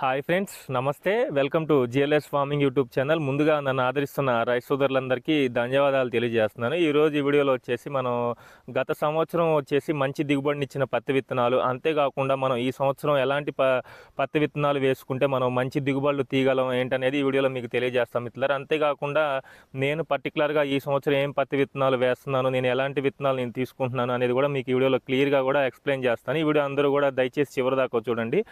Hi friends నమస్తే. Welcome to GLS farming YouTube channel. ముందుగా నన్ను ఆదరిస్తున్న రైస్ సోదరులందరికీ ధన్యవాదాలు తెలియజేస్తున్నాను. ఈరోజు ఈ వీడియోలో వచ్చేసి మనం గత సంవత్సరం వచ్చేసి మంచి దిగుబడినిచ్చిన పత్తి విత్తనాలు అంతేకాకుండా మనం ఈ సంవత్సరం ఎలాంటి ప పత్తి విత్తనాలు వేసుకుంటే మనం మంచి దిగుబడులు తీయగలం ఏంటనేది ఈ వీడియోలో మీకు తెలియజేస్తాం మిత్రులారు. అంతేకాకుండా నేను పర్టికులర్గా ఈ సంవత్సరం ఏం పత్తి విత్తనాలు వేస్తున్నాను నేను ఎలాంటి విత్తనాలు నేను తీసుకుంటున్నాను అనేది కూడా మీకు ఈ వీడియోలో క్లియర్గా కూడా ఎక్స్ప్లెయిన్ చేస్తాను. ఈ వీడియో అందరూ కూడా దయచేసి చివరిదాకా చూడండి.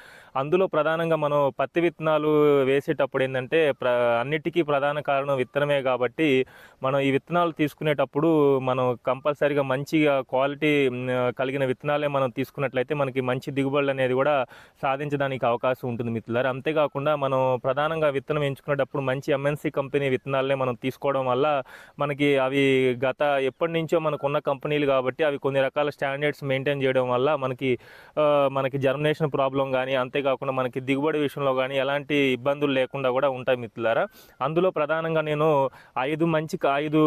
అందులో ప్రధానంగా మనం పత్తి విత్తనాలు వేసేటప్పుడు ఏంటంటే ప్ర అన్నిటికీ ప్రధాన కారణం విత్తనమే కాబట్టి మనం ఈ విత్తనాలు తీసుకునేటప్పుడు మనం కంపల్సరీగా మంచిగా క్వాలిటీ కలిగిన విత్తనాలే మనం తీసుకున్నట్లయితే మనకి మంచి దిగుబడులు అనేది కూడా సాధించడానికి అవకాశం ఉంటుంది మిత్రులారు. అంతేకాకుండా మనం ప్రధానంగా విత్తనం ఎంచుకునేటప్పుడు మంచి ఎంఎన్సీ కంపెనీ విత్తనాలనే మనం తీసుకోవడం వల్ల మనకి అవి గత ఎప్పటి నుంచో మనకు ఉన్న కంపెనీలు కాబట్టి అవి కొన్ని రకాల స్టాండర్డ్స్ మెయింటైన్ చేయడం వల్ల మనకి మనకి జర్మినేషన్ ప్రాబ్లం కానీ అంతేకాకుండా మనకి దిగుబడి విషయంలో కానీ ఎలాంటి ఇబ్బందులు లేకుండా కూడా ఉంటాయి మిత్రులారా. అందులో ప్రధానంగా నేను ఐదు మంచి ఐదు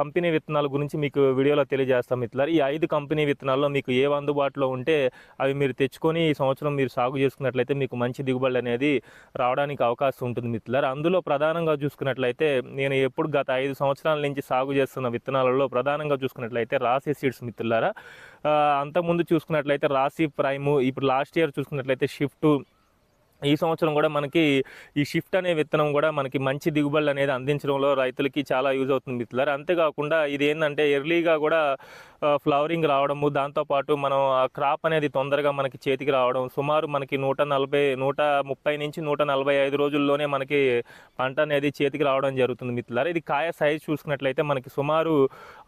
కంపెనీ విత్తనాల గురించి మీకు వీడియోలో తెలియజేస్తాను మిత్రులారా. ఈ ఐదు కంపెనీ విత్తనాల్లో మీకు ఏ అందుబాటులో ఉంటే అవి మీరు తెచ్చుకొని ఈ సంవత్సరం మీరు సాగు చేసుకున్నట్లయితే మీకు మంచి దిగుబడి అనేది రావడానికి అవకాశం ఉంటుంది మిత్రులారా. అందులో ప్రధానంగా చూసుకున్నట్లయితే నేను ఎప్పుడు గత ఐదు సంవత్సరాల నుంచి సాగు చేస్తున్న విత్తనాలలో ప్రధానంగా చూసుకున్నట్లయితే రాసి సీడ్స్ మిత్రులారా. అంతకుముందు చూసుకున్నట్లయితే రాసి ప్రైము ఇప్పుడు లాస్ట్ ఇయర్ చూసుకున్నట్లయితే షిఫ్ట్ ఈ సంవత్సరం కూడా మనకి ఈ షిఫ్ట్ అనే విత్తనం కూడా మనకి మంచి దిగుబడులు అనేది అందించడంలో రైతులకి చాలా యూజ్ అవుతుంది మిత్రులారు. అంతేకాకుండా ఇది ఏంటంటే ఎర్లీగా కూడా ఫ్లవరింగ్ రావడము దాంతోపాటు మనం ఆ క్రాప్ అనేది తొందరగా మనకి చేతికి రావడం సుమారు మనకి నూట నలభై నూట ముప్పై నుంచి నూట నలభై ఐదు రోజుల్లోనే మనకి పంట అనేది చేతికి రావడం జరుగుతుంది మిత్రులారా. ఇది కాయ సైజ్ చూసుకున్నట్లయితే మనకి సుమారు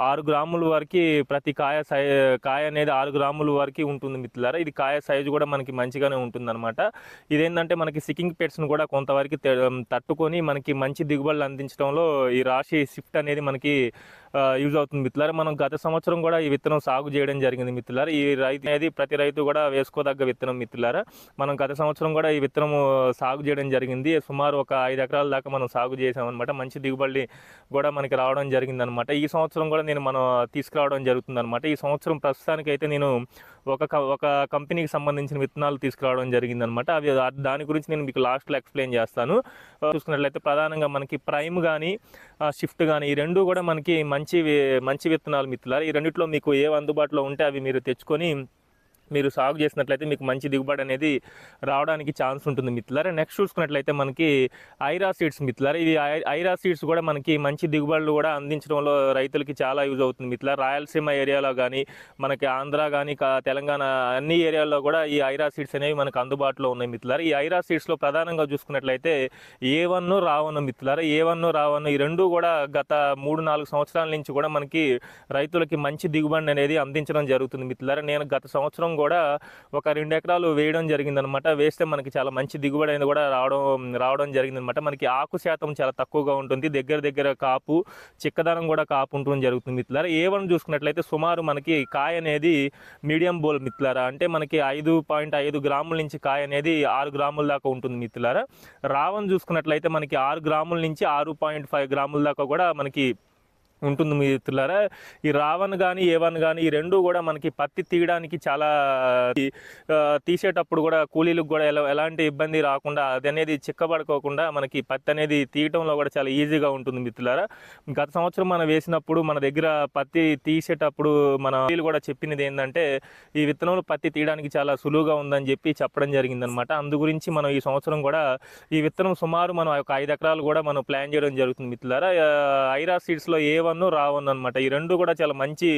ఆరు గ్రాముల వరకు ప్రతి కాయ సై కాయ అనేది ఆరు గ్రాముల వరకు ఉంటుంది మిత్రులారా. ఇది కాయ సైజు కూడా మనకి మంచిగానే ఉంటుంది అనమాట ఇదేంటంటే మనకి సికింగ్ పెట్స్ను కూడా కొంతవరకు తట్టుకొని మనకి మంచి దిగుబడులు అందించడంలో ఈ రాశి షిఫ్ట్ అనేది మనకి యూజ్ అవుతుంది. మిత్రులారా మనం గత సంవత్సరం కూడా ఈ విత్తనం సాగు చేయడం జరిగింది మిత్రులారా. ఈ రైతు అనేది ప్రతి రైతు కూడా వేసుకోదగ్గ విత్తనం మిత్రులారా. మనం గత సంవత్సరం కూడా ఈ విత్తనం సాగు చేయడం జరిగింది. సుమారు ఒక ఐదు ఎకరాల దాకా మనం సాగు చేసామన్నమాట మంచి దిగుబడి కూడా మనకి రావడం జరిగింది అనమాట ఈ సంవత్సరం కూడా నేను మనం తీసుకురావడం జరుగుతుంది అనమాట ఈ సంవత్సరం ప్రస్తుతానికి అయితే నేను ఒక క- ఒక కంపెనీకి సంబంధించిన విత్తనాలు తీసుకురావడం జరిగింది అనమాట అవి దాని గురించి నేను మీకు లాస్ట్లో ఎక్స్ప్లెయిన్ చేస్తాను. చూసుకున్నట్లయితే ప్రధానంగా మనకి ప్రైమ్ కానీ షిఫ్ట్ కానీ ఈ రెండు కూడా మనకి మంచి మంచి మంచి విత్తనాలు మిత్రులారా? ఈ రెండిట్లో మీకు ఏ అందుబాటులో ఉంటే అవి మీరు తెచ్చుకొని మీరు సాగు చేసినట్లయితే మీకు మంచి దిగుబడి అనేది రావడానికి ఛాన్స్ ఉంటుంది మిత్రులారా. నెక్స్ట్ చూసుకున్నట్లయితే మనకి ఐరా సీడ్స్ మిత్రులారా. ఇది ఐ- ఐరా సీడ్స్ కూడా మనకి మంచి దిగుబడులు కూడా అందించడంలో రైతులకి చాలా యూజ్ అవుతుంది మిత్రులారా. రాయలసీమ ఏరియాలో కానీ మనకి ఆంధ్ర కానీ తెలంగాణ అన్ని ఏరియాల్లో కూడా ఈ ఐరా సీడ్స్ అనేవి మనకు అందుబాటులో ఉన్నాయి మిత్రులారా. ఈ ఐరా సీడ్స్లో ప్రధానంగా చూసుకున్నట్లయితే ఏ వన్ రావను మిత్రులారా. ఏ వన్ రావన్న ఈ రెండు కూడా గత మూడు నాలుగు సంవత్సరాల నుంచి కూడా మనకి రైతులకి మంచి దిగుబడి అనేది అందించడం జరుగుతుంది మిత్రులారా. నేను గత సంవత్సరం కూడా ఒక రెండు ఎకరాలు వేయడం జరిగిందనమాట వేస్తే మనకి చాలా మంచి దిగుబడి అనేది కూడా రావడం రావడం జరిగిందనమాట మనకి ఆకు శాతం చాలా తక్కువగా ఉంటుంది. దగ్గర దగ్గర కాపు చిక్కదనం కూడా కాపు ఉండడం జరుగుతుంది మిత్రులారా. ఏ వన్ చూసుకున్నట్లయితే సుమారు మనకి కాయ అనేది మీడియం బోల్ మిత్రులారా. అంటే మనకి ఐదు పాయింట్ ఐదు గ్రాముల నుంచి కాయ అనేది ఆరు గ్రాముల దాకా ఉంటుంది మిత్రులారా. రావణ్ చూసుకున్నట్లయితే మనకి ఆరు గ్రాముల నుంచి ఆరు పాయింట్ ఫైవ్ గ్రాముల దాకా కూడా మనకి ఉంటుంది మిత్రులారా. ఈ రావణ్ కానీ ఏవన్ కానీ ఈ రెండు కూడా మనకి పత్తి తీయడానికి చాలా తీసేటప్పుడు కూడా కూలీలకు కూడా ఎలా ఎలాంటి ఇబ్బంది రాకుండా అది అనేది చిక్కబడుకోకుండా మనకి పత్తి అనేది తీయటంలో కూడా చాలా ఈజీగా ఉంటుంది మిత్రులారా. గత సంవత్సరం మనం వేసినప్పుడు మన దగ్గర పత్తి తీసేటప్పుడు మన వీళ్ళు కూడా చెప్పినది ఏంటంటే ఈ విత్తనంలో పత్తి తీయడానికి చాలా సులువుగా ఉందని చెప్పి చెప్పడం జరిగిందనమాట. అందు గురించి మనం ఈ సంవత్సరం కూడా ఈ విత్తనం సుమారు మనం ఒక ఐదు ఎకరాలు కూడా మనం ప్లాన్ చేయడం జరుగుతుంది మిత్రులారా. ఐరా సీడ్స్లో ఏ వన్ రావన్ అనమాట ఈ రెండు కూడా చాలా మంచి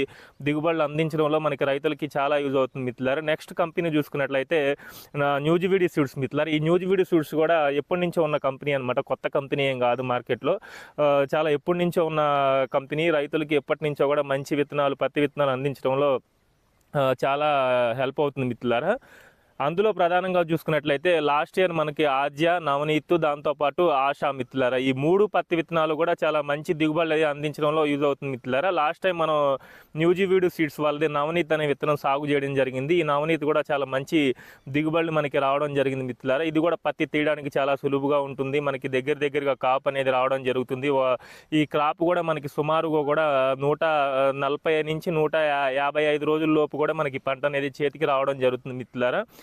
దిగుబడులు అందించడంలో మనకి రైతులకి చాలా యూజ్ అవుతుంది మిత్రులారా. నెక్స్ట్ కంపెనీ చూసుకున్నట్లయితే న్యూజివిడి సీడ్స్ మిత్రులారా. ఈ న్యూజివిడి సీడ్స్ కూడా ఎప్పటి నుంచో ఉన్న కంపెనీ అనమాట కొత్త కంపెనీ ఏం కాదు మార్కెట్లో. చాలా ఎప్పటి నుంచో ఉన్న కంపెనీ. రైతులకి ఎప్పటి నుంచో కూడా మంచి విత్తనాలు పత్తి విత్తనాలు అందించడంలో చాలా హెల్ప్ అవుతుంది మిత్రులారా. అందులో ప్రధానంగా చూసుకున్నట్లయితే లాస్ట్ ఇయర్ మనకి ఆద్య నవనీత్ దాంతోపాటు ఆశా మిత్రులారా. ఈ మూడు పత్తి విత్తనాలు కూడా చాలా మంచి దిగుబడి అది అందించడంలో యూజ్ అవుతుంది మిత్రులారా. లాస్ట్ టైం మనం న్యూజివీడు సీడ్స్ వాళ్ళది నవనీత్ అనే విత్తనం సాగు చేయడం జరిగింది. ఈ నవనీత్ కూడా చాలా మంచి దిగుబడులు మనకి రావడం జరిగింది మిత్రులారా. ఇది కూడా పత్తి తీయడానికి చాలా సులువుగా ఉంటుంది. మనకి దగ్గర దగ్గరగా కాప్ అనేది రావడం జరుగుతుంది. ఈ క్రాప్ కూడా మనకి సుమారుగా కూడా నూట నలభై నుంచి నూట యా- యాభై ఐదు రోజుల లోపు కూడా మనకి పంట అనేది చేతికి రావడం జరుగుతుంది మిత్రులారా.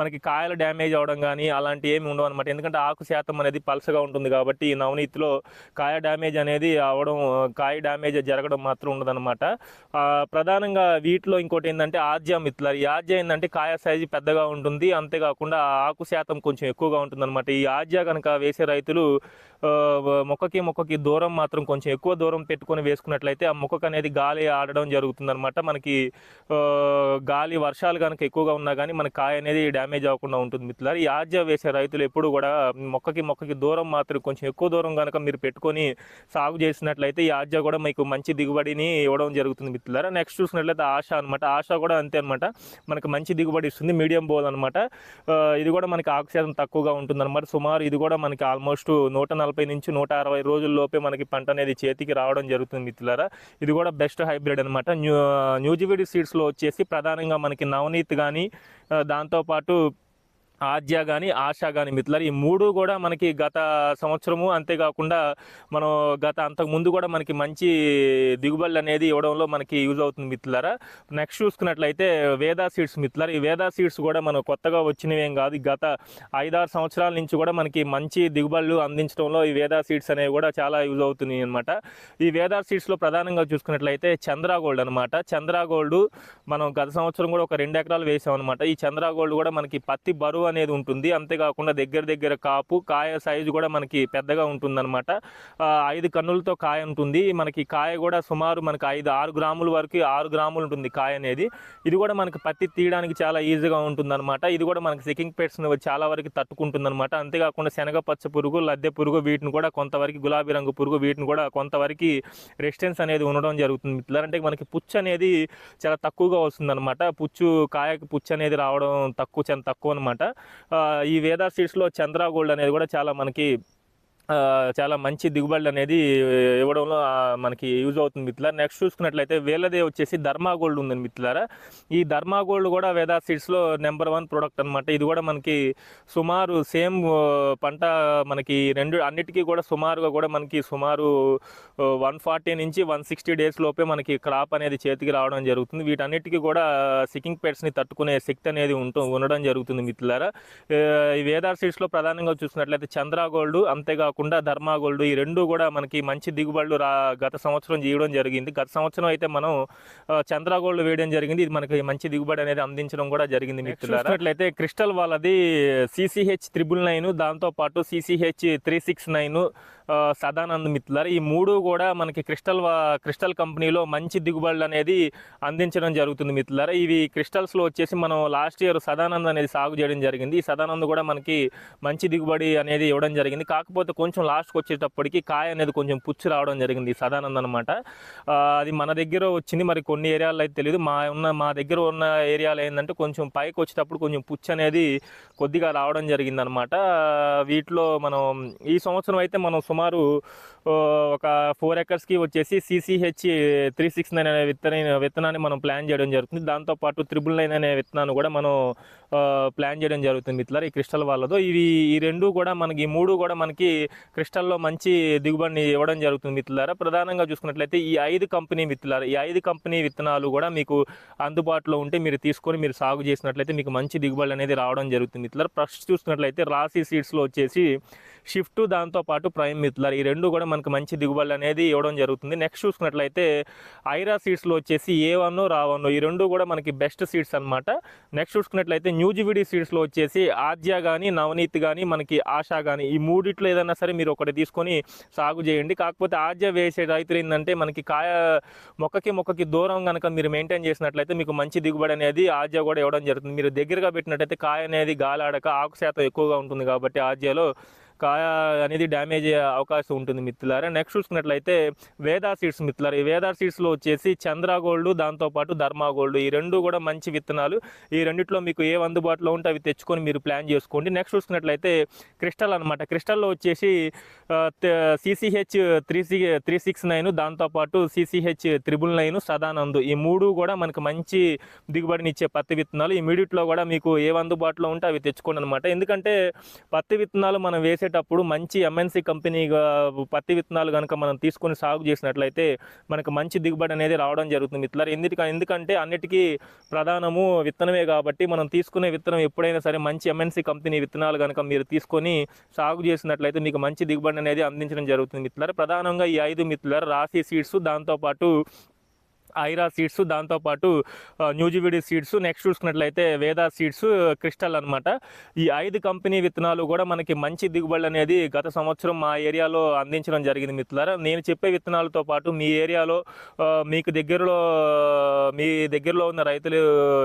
మనకి కాయలు డ్యామేజ్ అవడం కానీ అలాంటి ఏమి ఉండవు అనమాట ఎందుకంటే ఆకు శాతం అనేది పలసగా ఉంటుంది కాబట్టి ఈ నవనీతిలో కాయ డ్యామేజ్ అనేది అవడం కాయ డ్యామేజ్ జరగడం మాత్రం ఉండదన్నమాట. ప్రధానంగా వీటిలో ఇంకోటి ఏంటంటే ఆజ్య మిత్రులు ఈ ఆజ్య ఏంటంటే కాయ సైజు పెద్దగా ఉంటుంది. అంతేకాకుండా ఆకు శాతం కొంచెం ఎక్కువగా ఉంటుంది ఈ ఆజ్య కనుక వేసే రైతులు మొక్కకి మొక్కకి దూరం మాత్రం కొంచెం ఎక్కువ దూరం పెట్టుకొని వేసుకున్నట్లయితే ఆ మొక్కకు అనేది గాలి ఆడడం జరుగుతుంది అనమాట మనకి గాలి వర్షాలు కనుక ఎక్కువగా ఉన్నా కానీ మన కాయ అనేది డ్యామేజ్ అవ్వకుండా ఉంటుంది మిత్రులారు. ఈ ఆజ్య వేసే రైతులు ఎప్పుడు కూడా మొక్కకి మొక్కకి దూరం మాత్రం కొంచెం ఎక్కువ దూరం కనుక మీరు పెట్టుకొని సాగు చేసినట్లయితే ఈ ఆజ్య కూడా మీకు మంచి దిగుబడిని ఇవ్వడం జరుగుతుంది మిత్రులారా. నెక్స్ట్ చూసినట్లయితే ఆశ అనమాట ఆశ కూడా అంతే అనమాట మనకి మంచి దిగుబడి ఇస్తుంది మీడియం బోల్ అనమాట ఇది కూడా మనకి ఆక్సిజన్ తక్కువగా ఉంటుంది అనమాట సుమారు ఇది కూడా మనకి ఆల్మోస్ట్ నూట నలభై నుంచి నూట అరవై రోజుల్లోపే మనకి పంట అనేది చేతికి రావడం జరుగుతుంది మిత్రులారా. ఇది కూడా బెస్ట్ హైబ్రిడ్ అనమాట న్యూ న్యూజివిడి సీడ్స్లో వచ్చేసి ప్రధానంగా మనకి నవనీత్ కానీ దాంతోపాటు ఆద్య కానీ ఆశ కానీ మిత్రులారు ఈ మూడు కూడా మనకి గత సంవత్సరము అంతేకాకుండా మనం గత అంతకు ముందు కూడా మనకి మంచి దిగుబడులు అనేది ఇవ్వడంలో మనకి యూజ్ అవుతుంది మిత్రులారా. నెక్స్ట్ చూసుకున్నట్లయితే వేదా సీడ్స్ మిత్రులారు ఈ వేదా సీడ్స్ కూడా మనం కొత్తగా వచ్చినవి ఏం కాదు. గత ఐదారు సంవత్సరాల నుంచి కూడా మనకి మంచి దిగుబడులు అందించడంలో ఈ వేదా సీడ్స్ అనేవి కూడా చాలా యూజ్ అవుతున్నాయి అనమాట ఈ వేదా సీడ్స్లో ప్రధానంగా చూసుకున్నట్లయితే చంద్రా గోల్డ్ అనమాట చంద్రా గోల్డ్ మనం గత సంవత్సరం కూడా ఒక రెండు ఎకరాలు వేసాం అనమాట ఈ చంద్రా గోల్డ్ కూడా మనకి పత్తి బరువు అనేది ఉంటుంది. అంతేకాకుండా దగ్గర దగ్గర కాపు కాయ సైజు కూడా మనకి పెద్దగా ఉంటుంది అనమాట ఐదు కన్నులతో కాయ ఉంటుంది. మనకి కాయ కూడా సుమారు మనకి ఐదు ఆరు గ్రాముల వరకు ఆరు గ్రాములు ఉంటుంది కాయ అనేది. ఇది కూడా మనకి పత్తి తీయడానికి చాలా ఈజీగా ఉంటుంది అనమాట ఇది కూడా మనకి సెకింగ్ పెట్స్ చాలా వరకు తట్టుకుంటుంది అనమాట అంతేకాకుండా శనగ పచ్చ పురుగు లద్దె పురుగు వీటిని కూడా కొంతవరకు గులాబీ రంగు పురుగు వీటిని కూడా కొంతవరకు రెసిస్టెన్స్ అనేది ఉండడం జరుగుతుంది. మిత్రులారు అంటే మనకి పుచ్చు అనేది చాలా తక్కువగా వస్తుంది అనమాట పుచ్చు కాయకు పుచ్చు అనేది రావడం తక్కువ చాలా తక్కువ అనమాట ఈ వేదా సీడ్స్లో చంద్ర గోల్డ్ అనేది కూడా చాలా మనకి చాలా మంచి దిగుబడులు అనేది ఇవ్వడంలో మనకి యూజ్ అవుతుంది మిత్రులారా. నెక్స్ట్ చూసుకున్నట్లయితే వేలదే వచ్చేసి ధర్మా గోల్డ్ ఉందండి మిత్రులారా. ఈ ధర్మా గోల్డ్ కూడా వేదా సీడ్స్లో నెంబర్ వన్ ప్రోడక్ట్ అనమాట ఇది కూడా మనకి సుమారు సేమ్ పంట మనకి రెండు అన్నిటికీ కూడా సుమారుగా కూడా మనకి సుమారు వన్ ఫార్టీ నుంచి వన్ సిక్స్టీ డేస్ లోపే మనకి క్రాప్ అనేది చేతికి రావడం జరుగుతుంది. వీటన్నిటికీ కూడా సికింగ్ పెట్స్ని తట్టుకునే శక్తి అనేది ఉంటూ ఉండడం జరుగుతుంది మిత్రులారా. ఈ వేదార్ సీడ్స్లో ప్రధానంగా చూసినట్లయితే చంద్రా గోల్డ్ అంతేకాకుండా ధర్మా గోల్డ్ ఈ రెండు కూడా మనకి మంచి దిగుబడులు రా గత సంవత్సరం చేయడం జరిగింది. గత సంవత్సరం అయితే మనం ఆ, చంద్రా గోల్డ్ వేయడం జరిగింది. ఇది మనకి మంచి దిగుబడి అనేది అందించడం కూడా జరిగింది చూసినట్లయితే క్రిస్టల్ వాళ్ళది సిసిహెచ్ త్రిబుల్ నైన్ దాంతోపాటు CCH three six nine Sadanand మిత్లర్ ఈ మూడు కూడా మనకి క్రిస్టల్ క్రిస్టల్ కంపెనీలో మంచి దిగుబడులు అనేది అందించడం జరుగుతుంది మిత్లర్ ఇవి క్రిస్టల్స్లో వచ్చేసి మనం లాస్ట్ ఇయర్ సదానంద్ అనేది సాగు చేయడం జరిగింది. ఈ సదానంద్ కూడా మనకి మంచి దిగుబడి అనేది ఇవ్వడం జరిగింది. కాకపోతే కొంచెం లాస్ట్కి వచ్చేటప్పటికి కాయ అనేది కొంచెం పుచ్చు రావడం జరిగింది ఈ సదానంద్ అనమాట అది మన దగ్గర వచ్చింది. మరి కొన్ని ఏరియాలో అయితే తెలియదు మా ఉన్న మా దగ్గర ఉన్న ఏరియాలో ఏంటంటే కొంచెం పైకి వచ్చేటప్పుడు కొంచెం పుచ్చు అనేది కొద్దిగా రావడం జరిగింది అనమాట వీటిలో మనం ఈ సంవత్సరం అయితే మనం సుమారు ఒక ఫోర్ ఎకర్స్కి వచ్చేసి సిసిహెచ్ త్రీ సిక్స్ నైన్ అనే విత్తన విత్తనాన్ని మనం ప్లాన్ చేయడం జరుగుతుంది. దాంతోపాటు త్రిబుల్ నైన్ అనే విత్తనాన్ని కూడా మనం ప్లాన్ చేయడం జరుగుతుంది మిత్రులారా ఈ క్రిస్టల్ వాళ్ళతో. ఇవి ఈ రెండు కూడా మనకి ఈ మూడు కూడా మనకి క్రిస్టల్లో మంచి దిగుబడిని ఇవ్వడం జరుగుతుంది మిత్రులారా. ప్రధానంగా చూసుకున్నట్లయితే ఈ ఐదు కంపెనీ మిత్రులారా ఈ ఐదు కంపెనీ విత్తనాలు కూడా మీకు అందుబాటులో ఉంటే మీరు తీసుకొని మీరు సాగు చేసినట్లయితే మీకు మంచి దిగుబడి అనేది రావడం జరుగుతుంది మిత్రులారా. ఫస్ట్ చూసుకున్నట్లయితే రాశి సీడ్స్లో వచ్చేసి షిఫ్ట్ దాంతోపాటు ప్రైమ్ మిత్లర్ ఈ రెండు కూడా మనకు మంచి దిగుబడి అనేది ఇవ్వడం జరుగుతుంది. నెక్స్ట్ చూసుకున్నట్లయితే ఐరా సీడ్స్లో వచ్చేసి ఏ వన్ రా వన్ ఈ రెండు కూడా మనకి బెస్ట్ సీడ్స్ అన్నమాట. నెక్స్ట్ చూసుకున్నట్లయితే న్యూజివిడి సీడ్స్లో వచ్చేసి ఆద్య కానీ నవనీత్ కానీ మనకి ఆశా కానీ ఈ మూడిట్లో ఏదైనా సరే మీరు ఒకటి తీసుకొని సాగు చేయండి. కాకపోతే ఆద్య వేసే రైతులు ఏంటంటే మనకి కాయ మొక్కకి మొక్కకి దూరం కనుక మీరు మెయింటైన్ చేసినట్లయితే మీకు మంచి దిగుబడి అనేది ఆద్య కూడా ఇవ్వడం జరుగుతుంది. మీరు దగ్గరగా పెట్టినట్టయితే కాయ అనేది గాలాడక ఆకు శాతం ఎక్కువగా ఉంటుంది కాబట్టి ఆద్యలో కాయ అనేది డ్యామేజ్ అయ్యే అవకాశం ఉంటుంది మిత్రులారా. నెక్స్ట్ చూసుకున్నట్లయితే వేదా సీడ్స్ మిత్రులారా. ఈ వేదా సీడ్స్లో వచ్చేసి చంద్ర గోల్డ్ దాంతోపాటు ధర్మా గోల్డ్ ఈ రెండు కూడా మంచి విత్తనాలు. ఈ రెండిట్లో మీకు ఏ అందుబాటులో ఉంటే అవి తెచ్చుకొని మీరు ప్లాన్ చేసుకోండి. నెక్స్ట్ చూసుకున్నట్లయితే క్రిస్టల్ అనమాట క్రిస్టల్లో వచ్చేసి CCH three C three six nine దాంతోపాటు సిసిహెచ్ త్రిబుల్ నైన్ సదానంద్. ఈ మూడు కూడా మనకు మంచి దిగుబడిని ఇచ్చే పత్తి విత్తనాలు. ఈ మీడియట్లో కూడా మీకు ఏ అందుబాటులో ఉంటే అవి తెచ్చుకోండి అనమాట ఎందుకంటే పత్తి విత్తనాలు మనం వేసే చేసేటప్పుడు మంచి ఎంఎన్సీ కంపెనీ పత్తి విత్తనాలు కనుక మనం తీసుకొని సాగు చేసినట్లయితే మనకు మంచి దిగుబడి అనేది రావడం జరుగుతుంది మిత్రులారా. ఎందుకు ఎందుకంటే అన్నిటికీ ప్రధానము విత్తనమే కాబట్టి మనం తీసుకునే విత్తనం ఎప్పుడైనా సరే మంచి ఎంఎన్సీ కంపెనీ విత్తనాలు కనుక మీరు తీసుకొని సాగు చేసినట్లయితే మీకు మంచి దిగుబడి అనేది అందించడం జరుగుతుంది మిత్రులారా. ప్రధానంగా ఈ ఐదు మిత్రులారా రాశి సీడ్స్ దాంతోపాటు ఐరా సీడ్స్ దాంతోపాటు న్యూజివిడి సీడ్స్ నెక్స్ట్ చూసుకున్నట్లయితే వేదా సీడ్స్ క్రిస్టల్ అనమాట ఈ ఐదు కంపెనీ విత్తనాలు కూడా మనకి మంచి దిగుబడి అనేది గత సంవత్సరం మా ఏరియాలో అందించడం జరిగింది మిత్రులారా. నేను చెప్పే విత్తనాలతో పాటు మీ ఏరియాలో మీకు దగ్గరలో మీ దగ్గరలో ఉన్న రైతులు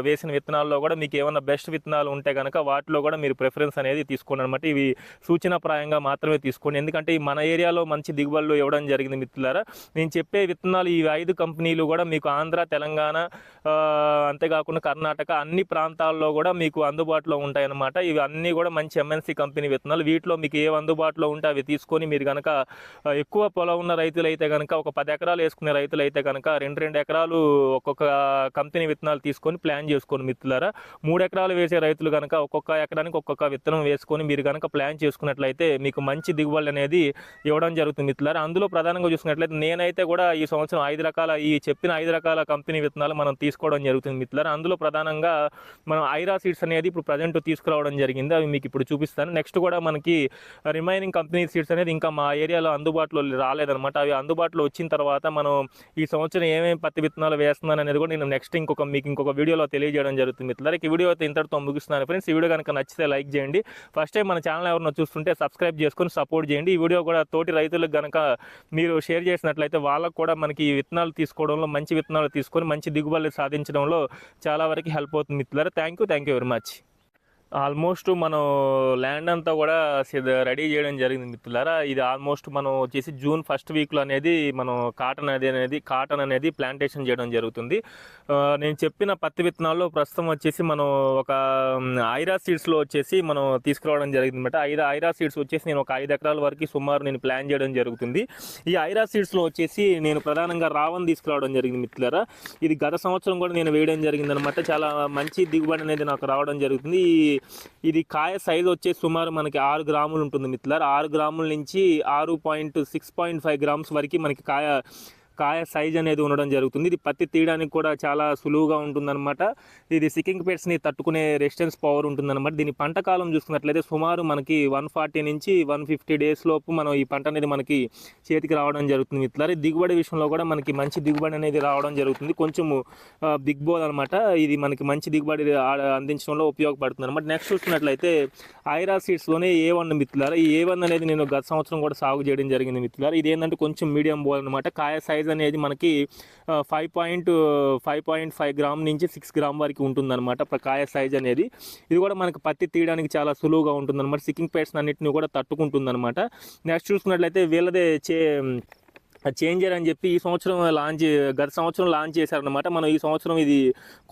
వేసిన విత్తనాల్లో కూడా మీకు ఏమైనా బెస్ట్ విత్తనాలు ఉంటే కనుక వాటిలో కూడా మీరు ప్రిఫరెన్స్ అనేది తీసుకోండి అనమాట ఇవి సూచనాప్రాయంగా మాత్రమే తీసుకోండి. ఎందుకంటే ఈ మన ఏరియాలో మంచి దిగుబడులు ఇవ్వడం జరిగింది మిత్రులారా. నేను చెప్పే విత్తనాలు ఈ ఐదు కంపెనీలు కూడా మీకు ఆంధ్ర తెలంగాణ అంతేకాకుండా కర్ణాటక అన్ని ప్రాంతాల్లో కూడా మీకు అందుబాటులో ఉంటాయన్నమాట. ఇవి అన్నీ కూడా మంచి ఎంఎన్సీ కంపెనీ విత్తనాలు. వీటిలో మీకు ఏ అందుబాటులో ఉంటే అవి తీసుకొని మీరు కనుక ఎక్కువ పొలం ఉన్న రైతులు అయితే కనుక ఒక పది ఎకరాలు వేసుకునే రైతులు అయితే కనుక రెండు రెండు ఎకరాలు ఒక్కొక్క కంపెనీ విత్తనాలు తీసుకొని ప్లాన్ చేసుకొని మిత్రులారా. మూడు ఎకరాలు వేసే రైతులు కనుక ఒక్కొక్క ఎకరానికి ఒక్కొక్క విత్తనం వేసుకొని మీరు కనుక ప్లాన్ చేసుకున్నట్లయితే మీకు మంచి దిగుబడి అనేది ఇవ్వడం జరుగుతుంది మిత్రులారా. అందులో ప్రధానంగా చూసుకున్నట్లయితే నేనైతే కూడా ఈ సంవత్సరం ఐదు రకాల ఈ చెప్పిన ఐదు రకాల కంపెనీ విత్తనాలు మనం తీసుకోవడం జరుగుతుంది మిత్రులారా. అందులో ప్రధానంగా మనం ఐరా సీడ్స్ అనేది ఇప్పుడు ప్రజెంట్ తీసుకురావడం జరిగింది. అవి మీకు ఇప్పుడు చూపిస్తాను. నెక్స్ట్ కూడా మనకి రిమైనింగ్ కంపెనీ సీడ్స్ అనేది ఇంకా మా ఏరియాలో అందుబాటులో రాలేదనమాట అవి అందుబాటులో వచ్చిన తర్వాత మనం ఈ సంవత్సరం ఏమేమి పత్తి విత్తనాలు వేస్తున్నాను అనేది కూడా నేను నెక్స్ట్ ఇంకొక మీకు ఇంకొక వీడియోలో తెలియజేయడం జరుగుతుంది మిత్రులారా. ఈ వీడియో అయితే ఇంతటితో ముగిస్తున్నాను ఫ్రెండ్స్. ఈ వీడియో కనుక నచ్చితే లైక్ చేయండి. ఫస్ట్ టైం మన ఛానల్ ఎవరైనా చూస్తుంటే సబ్స్క్రైబ్ చేసుకొని సపోర్ట్ చేయండి. ఈ వీడియో కూడా తోటి రైతులకు కనుక మీరు షేర్ చేసినట్లయితే వాళ్ళకు కూడా మనకి ఈ విత్తనాలు తీసుకోవడంలో మంచి విత్తనాలు తీసుకొని మంచి దిగుబడులు సాధించడంలో చాలా వరకు హెల్ప్ అవుతుంది మిత్రులారా. Thank you thank you very much almost మనం ల్యాండ్ అంతా కూడా రెడీ చేయడం జరిగింది మిత్రులారా ఇది ఆల్మోస్ట్ మనం వచ్చేసి జూన్ ఫస్ట్ వీక్లో అనేది మనం కాటన్ అనేది అనేది కాటన్ అనేది ప్లాంటేషన్ చేయడం జరుగుతుంది. నేను చెప్పిన పత్తి విత్తనాల్లో ప్రస్తుతం వచ్చేసి మనం ఒక ఐరా సీడ్స్లో వచ్చేసి మనం తీసుకురావడం జరిగింది అనమాట ఐదు ఐరా సీడ్స్ వచ్చేసి నేను ఒక ఐదు ఎకరాల వరకు సుమారు నేను ప్లాన్ చేయడం జరుగుతుంది. ఈ ఐరా సీడ్స్లో వచ్చేసి నేను ప్రధానంగా రావణ్ తీసుకురావడం జరిగింది మిత్రులారా ఇది గత సంవత్సరం కూడా నేను వేయడం జరిగింది అనమాట చాలా మంచి దిగుబడి అనేది నాకు రావడం జరుగుతుంది. ఈ- ఇది కాయ సైజ్ వచ్చేసి సుమారు మనకి ఆరు గ్రాములు ఉంటుంది మిత్రులారా. ఆరు గ్రాముల నుంచి ఆరు point six point five grams వరకు మనకి కాయ కాయ సైజ్ అనేది ఉండడం జరుగుతుంది. ఇది పత్తి తీయడానికి కూడా చాలా సులువుగా ఉంటుందన్నమాట. ఇది సికింగ్ పెట్స్ని తట్టుకునే రెసిస్టెన్స్ పవర్ ఉంటుందన్నమాట. దీని పంట కాలం చూసుకున్నట్లయితే సుమారు మనకి వన్ ఫార్టీ నుంచి వన్ ఫిఫ్టీ డేస్ లోపు మనం ఈ పంట అనేది మనకి చేతికి రావడం జరుగుతుంది. మిత్రులారా దిగుబడి విషయంలో కూడా మనకి మంచి దిగుబడి అనేది రావడం జరుగుతుంది. కొంచెము బిగ్ అనమాట ఇది మనకి మంచి దిగుబడి అందించడంలో ఉపయోగపడుతుంది అనమాట నెక్స్ట్ చూసుకున్నట్లయితే ఐరా సీడ్స్లోనే ఏ వన్ మిత్రులారా ఈ ఏ వన్ అనేది నేను గత సంవత్సరం కూడా సాగు చేయడం జరిగింది మిత్రులారా. ఇది ఏంటంటే కొంచెం మీడియం బోల్ అనమాట కాయ సైజ్ అనేది మనకి five point five point five gram నుంచి సిక్స్ గ్రామ్ వరకు ఉంటుందన్నమాట కాయ సైజ్ అనేది. ఇది కూడా మనకి పత్తి తీయడానికి చాలా సులువుగా ఉంటుందన్నమాట. సిక్కింగ్ పేట్స్ అన్నింటినీ కూడా తట్టుకుంటుందన్నమాట. నెక్స్ట్ చూసుకున్నట్లయితే వీళ్ళదే చే చేంజర్ అని చెప్పి ఈ సంవత్సరం లాంచ్ గత సంవత్సరం లాంచ్ చేశారనమాట మనం ఈ సంవత్సరం ఇది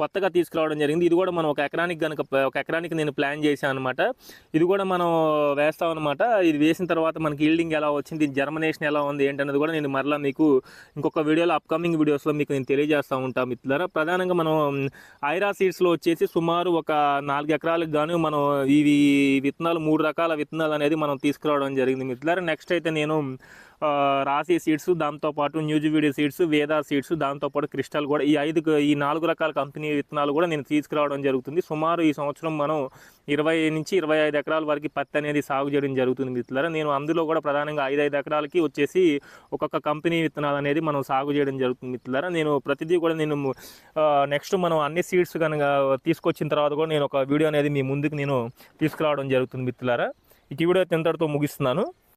కొత్తగా తీసుకురావడం జరిగింది. ఇది కూడా మనం ఒక ఎకరానికి కనుక ఒక ఎకరానికి నేను ప్లాన్ చేశాను అనమాట ఇది కూడా మనం వేస్తాం అనమాట ఇది వేసిన తర్వాత మనకి ఈల్డింగ్ ఎలా వచ్చింది జర్మనేషన్ జర్మినేషన్ ఎలా ఉంది ఏంటనేది కూడా నేను మరలా మీకు ఇంకొక వీడియోలో అప్కమింగ్ వీడియోస్లో మీకు నేను తెలియజేస్తూ ఉంటాను మిత్రులారా. ప్రధానంగా మనం ఐరా సీడ్స్లో వచ్చేసి సుమారు ఒక నాలుగు ఎకరాలకు గాను మనం ఇవి విత్తనాలు మూడు రకాల విత్తనాలు అనేది మనం తీసుకురావడం జరిగింది మిత్రులారా. నెక్స్ట్ అయితే నేను రాశి సీడ్స్ దాంతోపాటు న్యూజివీడియో సీడ్స్ వేదా సీడ్స్ దాంతోపాటు క్రిస్టల్ కూడా ఈ ఐదు ఈ నాలుగు రకాల కంపెనీ విత్తనాలు కూడా నేను తీసుకురావడం జరుగుతుంది. సుమారు ఈ సంవత్సరం మనం ఇరవై నుంచి ఇరవై ఐదు ఎకరాల వరకు పత్తి అనేది సాగు చేయడం జరుగుతుంది మిత్రులారా. నేను అందులో కూడా ప్రధానంగా ఐదు ఐదు ఎకరాలకి వచ్చేసి ఒక్కొక్క కంపెనీ విత్తనాలు అనేది మనం సాగు చేయడం జరుగుతుంది మిత్రులారా. నేను ప్రతిదీ కూడా నేను నెక్స్ట్ మనం అన్ని సీడ్స్ కనుక తీసుకొచ్చిన తర్వాత కూడా నేను ఒక వీడియో అనేది మీ ముందుకు నేను తీసుకురావడం జరుగుతుంది మిత్రులారా. ఈ వీడియో అయితే ఇంతటితో ముగిస్తున్నాను.